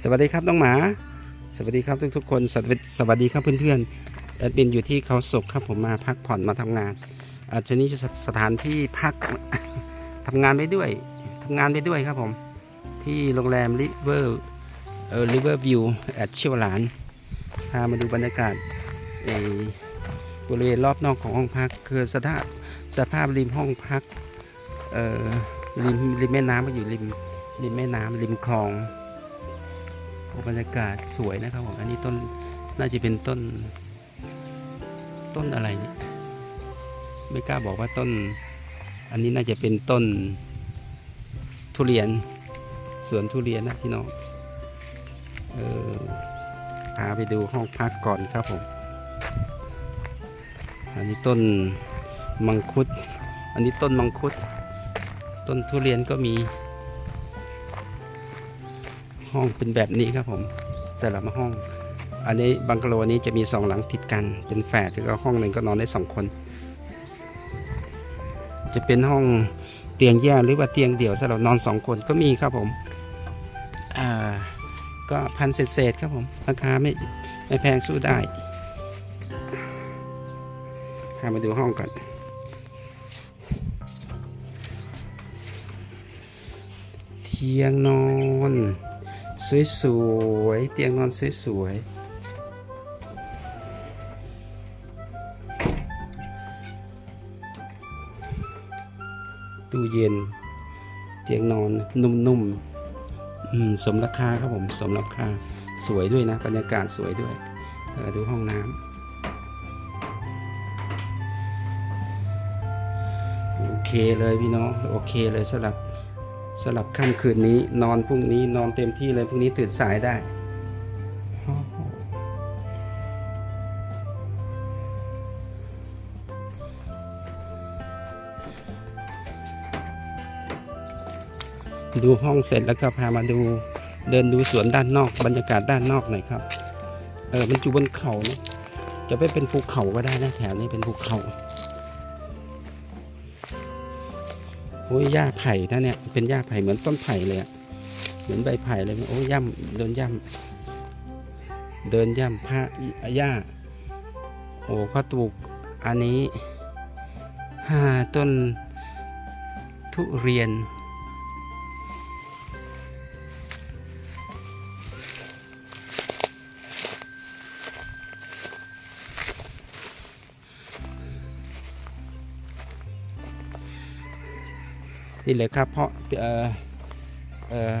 สวัสดีครับน้องหมา สวัสดีครับทุกทุกๆคนสวัสดีสวัสดีครับเพื่อนๆแอดมินอยู่ที่เขาศกครับผมมาพักผ่อนมาทำงานอาจจะนี่สสถานที่พักทำงานไปด้วยทำงานไปด้วยครับผม ที่โรงแรมริเวอร์เออริเวอร์วิวแอดเชียวหลานพามาดูบรรยากาศบริเวณรอบนอกของห้องพัก คือสภาพสภาพริมห้องพักเออริมริมแม่น้ำก็อยู่ริมริมแม่น้ำริมคลอง บรรยากาศสวยนะครับผมอันนี้ต้นน่าจะเป็นต้น ต้นอะไรเนี่ยไม่กล้าบอกว่าต้น อันนี้น่าจะเป็นต้น ทุเรียนสวนทุเรียนนะพี่น้องเออพาไปดูห้องพักก่อนครับผมอันนี้ต้นมังคุด อันนี้ต้นมังคุด ต้นทุเรียนก็มี ห้องเป็นแบบนี้ครับผม แต่ละห้อง อันนี้บังกะโลนี้จะมีสองหลังติดกันเป็นแฝดแล้วก็ห้องหนึ่งก็นอนได้สองคน จะเป็นห้องเตียงแยกหรือว่าเตียงเดี่ยวสำหรับนอนสองคนก็มีครับผมอ่าก็พันเศษๆครับผมราคาไม่ไม่แพงสู้ได้พามาดูห้องก่อนเตียงนอน สวยๆ เตียงนอนสวยๆ ตู้เย็น เตียงนอนนุ่มๆอืมสมราคาครับผม สมราคา สวยด้วยนะ บรรยากาศสวยด้วย ดูห้องน้ำ โอเคเลยพี่น้อง โอเคเลยสำหรับ สำหรับค่ำคืนนี้นอนพรุ่งนี้นอนเต็มที่เลยพรุ่งนี้ตื่นสายได้ดูห้องเสร็จแล้วก็พามาดูเดินดูสวนด้านนอก บรรยากาศด้านนอกหน่อยครับ เออมันอยู่บนเขาเนะจะไม่เป็นภูเขาก็ได้นะแถวนี้เป็นภูเขา โอ้ยหญ้าไผ่นะเนี่ยเป็นหญ้าไผ่เหมือนต้นไผ่เลยอะเหมือนใบไผ่เลยโอ้ยย่ำเดินย่ำเดินย่ำผ้าหญ้าโอ้เขาปลูกอันนี้ห้าต้นทุเรียน นี่เลยครับเพราะเออเออ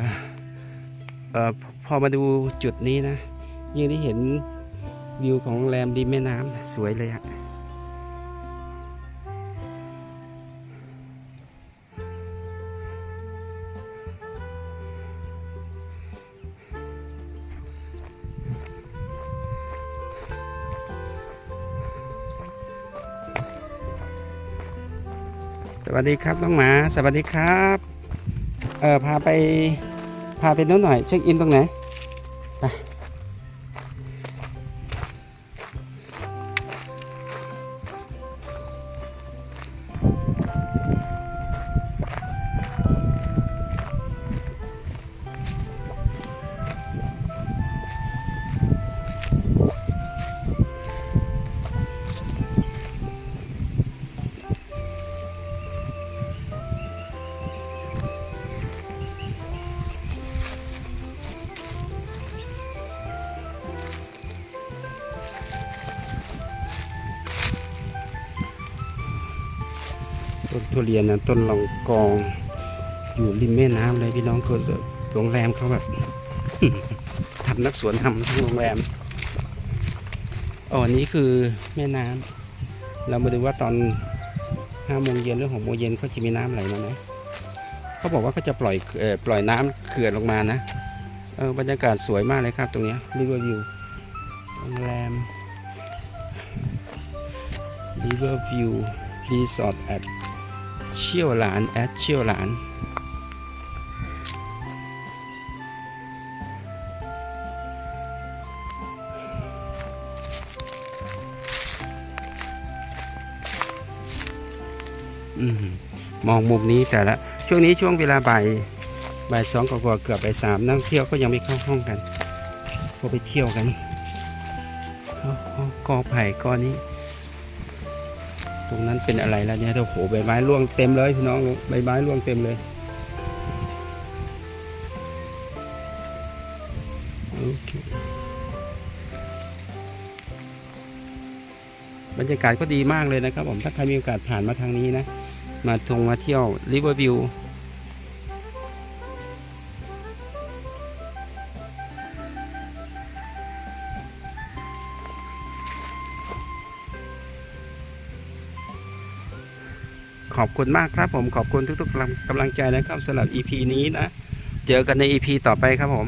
เออพอมาดูจุดนี้นะยิ่งได้เห็นวิวของแรมริมแม่น้ำสวยเลยฮะ สวัสดีครับน้องหมา สวัสดีครับ เออพาไป พาไปนู้นหน่อยเช็คอินตรงไหน ต้นทุเรียนนะต้นลองกอง อยู่ริมแม่น้ำเลยพี่น้องก็โรงแรมเขาแบบทำนักสวนทำทั้งโรงแรมอ๋ออันนี้คือแม่น้ำเรามาดูว่าตอนห้าโมงเย็นหรือหกโมงเย็นเขาจะมีน้ำไหลมาไหมเขาบอกว่าเขาจะปล่อยเอ่อปล่อยน้ำเขื่อนลงมานะเออบรรยากาศสวยมากเลยครับตรงนี้ริเวอร์วิวโรงแรม River View Resort at เชี่ยวหลาน แอดเชี่ยวหลานอืมมองมุมนี้แต่ละช่วงนี้ช่วงเวลาบ่ายบ่ายสองกว่าเกือบบ่ายสามนักเที่ยวก็ยังไม่เข้าห้องกันก็ไปเที่ยวกันกอไผ่ก้อนนี้ ตรงนั้นเป็นอะไรแล้วเนี่ยโอ้โหใบไม้ร่วงเต็มเลยพี่น้องใบไม้ร่วงเต็มเลยบรรยากาศก็ดีมากเลยนะครับผมถ้าใครมีโอกาสผ่านมาทางนี้นะ มาทงมาเที่ยวริเวอร์วิว ขอบคุณมากครับผมขอบคุณทุกๆกำลังใจนะครับสำหรับ EP นี้นะ เจอกันใน EP ต่อไปครับผม